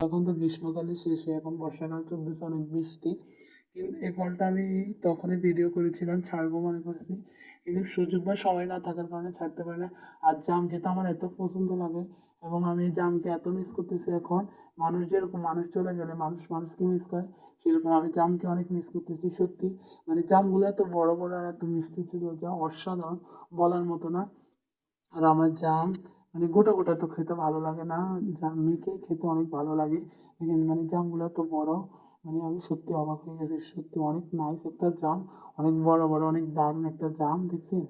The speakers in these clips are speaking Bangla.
তখন তো গ্রীষ্মকালে শেষে এখন বর্ষাকাল চলতেছে, অনেক বৃষ্টি। কিন্তু এই ফলটা আমি তখনই ভিডিও করেছিলাম, ছাড়বো মনে করেছি। কিন্তু সুযোগ বা সময় না থাকার কারণে ছাড়তে পারি না। আর জাম খেতে আমার এত পছন্দ লাগে এবং আমি জামকে এত মিস করতেছি এখন। মানুষ যেরকম মানুষ চলে গেলে মানুষ মানুষকে মিস করে, সেরকম আমি জামকে অনেক মিস করতেছি, সত্যি। মানে জামগুলো এত বড় বড় আর এত মিষ্টি ছিল যা অসাধারণ বলার মতো না। আর আমার জাম মানে গোটা গোটা তো খেতে ভালো লাগে না। জাম মেখে খেতে অনেক ভালো লাগে। মানে জামগুলো এত বড় মানে আমি সত্যি অবাক হয়ে গেছি। সত্যি অনেক নাইস একটা জাম অনেক বড় বড় অনেক দারুণ একটা জাম দেখছেন?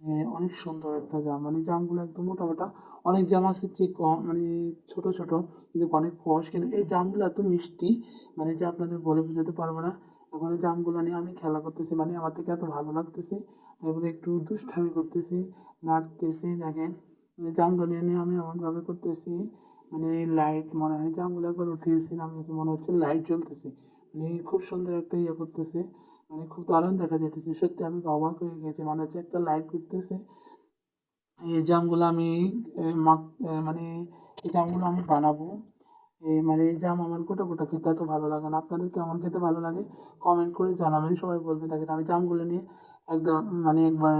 হ্যাঁ, অনেক সুন্দর একটা জাম। মানে জামগুলো একদম মোটা মোটা। অনেক জাম আছে চিক মানে ছোট ছোট কিন্তু অনেক কষ কিন্তু এই জামগুলো এত মিষ্টি মানে যে আপনাদের বলে বোঝাতে পারব না। এখন এই জামগুলো নিয়ে আমি খেলা করতেছি মানে আমার থেকে এত ভালো লাগতেছে। তারপরে একটু দুষ্টামি করতেছি নাড়তেছি দেখেন। মানে জামগুলো নিয়ে আমি এমনভাবে করতেছি মানে লাইট মনে হয় জামগুলো একবার উঠিয়েছি, নামিয়েছি, মনে হচ্ছে লাইট জ্বলতেছে। মানে খুব সুন্দর একটা ইয়ে করতেছে মানে খুব দারুণ দেখা যেতেছে সত্যি আমি অবাক হয়ে গেছি, মনে হচ্ছে একটা লাইট করতেছে এই জামগুলো আমি মানে এই জামগুলো আমি বানাবো। মানে এই জাম আমার গোটা গোটা খেতে এত ভালো লাগে না। আপনাদের কেমন খেতে ভালো লাগে? কমেন্ট করে জানাবেন, সবাই বলবে। দেখেন, আমি জামগুলো নিয়ে একদম মানে একবার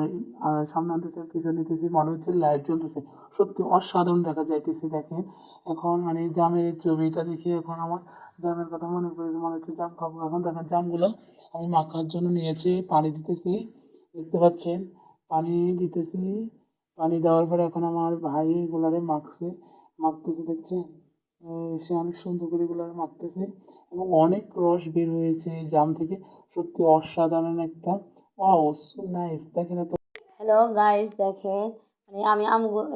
সামনে আনতেছে পিছনে নিতেছি, মনে হচ্ছে লাইট জ্বলতেছে। সত্যি অসাধারণ দেখা যাইতেছে, দেখেন। এখন মানে জামের ছবিটা দেখে এখন আমার জামের কথা মনে পড়েছে, মনে হচ্ছে জাম খাব। এখন দেখেন, জামগুলো আমি মাখার জন্য নিয়েছি, পানি দিতেছি। দেখতে পাচ্ছেন? পানি দিতেছি। পানি দেওয়ার পরে এখন আমার ভাই এগুলারে মাখছে, মাখতেছে, দেখছেন? সে অনেক সুন্দর করে এগুলারে মাখতেছে এবং অনেক রস বের হয়েছে জাম থেকে। সত্যি অসাধারণ একটা। Wow, so nice. দেখেন এত হ্যালো গাইস দেখেন মানে আমি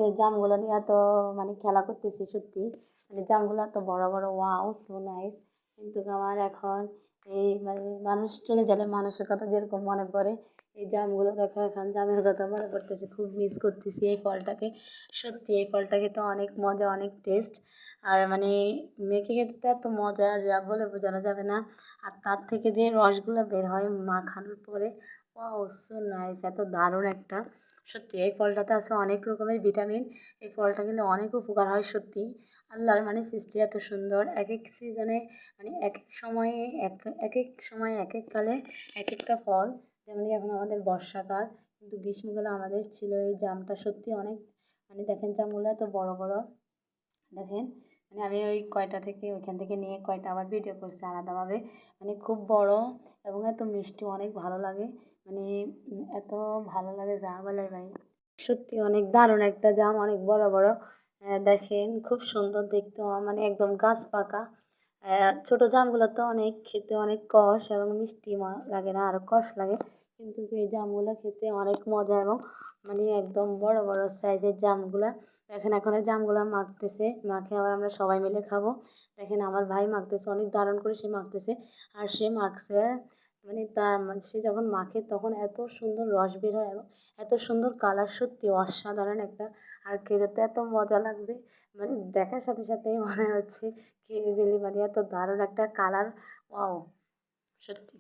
এই জামগুলো নিয়ে এত মানে খেলা করতেছি সত্যি। মানে জামগুলো এত বড় বড়, ওয়াও, সো নাইস। কিন্তু আমার এখন এই মানে মানুষ চলে গেলে মানুষের কথা যেরকম মনে পড়ে এই জামগুলো দেখো এখন জামের কথা মনে পড়তেছে, খুব মিস করতেছি এই ফলটাকে। সত্যি এই ফলটাকে তো অনেক মজা, অনেক টেস্ট আর মানে মেখে খেতে তো এত মজা যা বলে বোঝানো যাবে না। আর তার থেকে যে রসগুলো বের হয় মাখানোর পরে ওয়াও সো নাইস এত দারুণ একটা। সত্যি এই ফলটাতে আছে অনেক রকমের ভিটামিন এই ফলটা খেলে অনেক উপকার হয় সত্যি। আল্লাহর মানে সৃষ্টি এত সুন্দর। এক এক সিজনে মানে এক এক সময়ে এক এক সময় এক এক কালে এক একটা ফল। যেমন এখন আমাদের বর্ষাকাল, কিন্তু গ্রীষ্মকালে আমাদের ছিল এই জামটা সত্যি অনেক মানে দেখেন জামগুলো এত বড় বড়, দেখেন মানে আমি ওই কয়টা থেকে ওইখান থেকে নিয়ে কয়টা আবার ভিডিও করছি আলাদাভাবে মানে খুব বড় এবং এত মিষ্টি, অনেক ভালো লাগে মানে এত ভালো লাগে যা বলার ভাই। সত্যি অনেক দারুণ একটা জাম, অনেক বড় বড় দেখেন, খুব সুন্দর দেখতে মানে একদম গাছ পাকা। ছোট জামগুলো তো অনেক খেতে অনেক কষ এবং মিষ্টি লাগে না আরও কষ লাগে। কিন্তু এই জামগুলো খেতে অনেক মজা এবং মানে একদম বড় বড় সাইজের জামগুলা। দেখেন, এখন এই জামগুলো মাখতেছে, মাখে আবার আমরা সবাই মিলে খাব। দেখেন, আমার ভাই মাখতেছে, অনেক দারুণ করে সে মাখতেছে। আর সে মাখছে মানে তা মানে সে যখন মাখে তখন এত সুন্দর রস বের হয় এবং এত সুন্দর কালার সত্যি অসাধারণ একটা আর খেতে তো এত মজা লাগবে। মানে দেখার সাথে সাথেই মনে হচ্ছে, খেয়ে ফেলি মানে এত দারুণ একটা কালার ওয়াও সত্যি।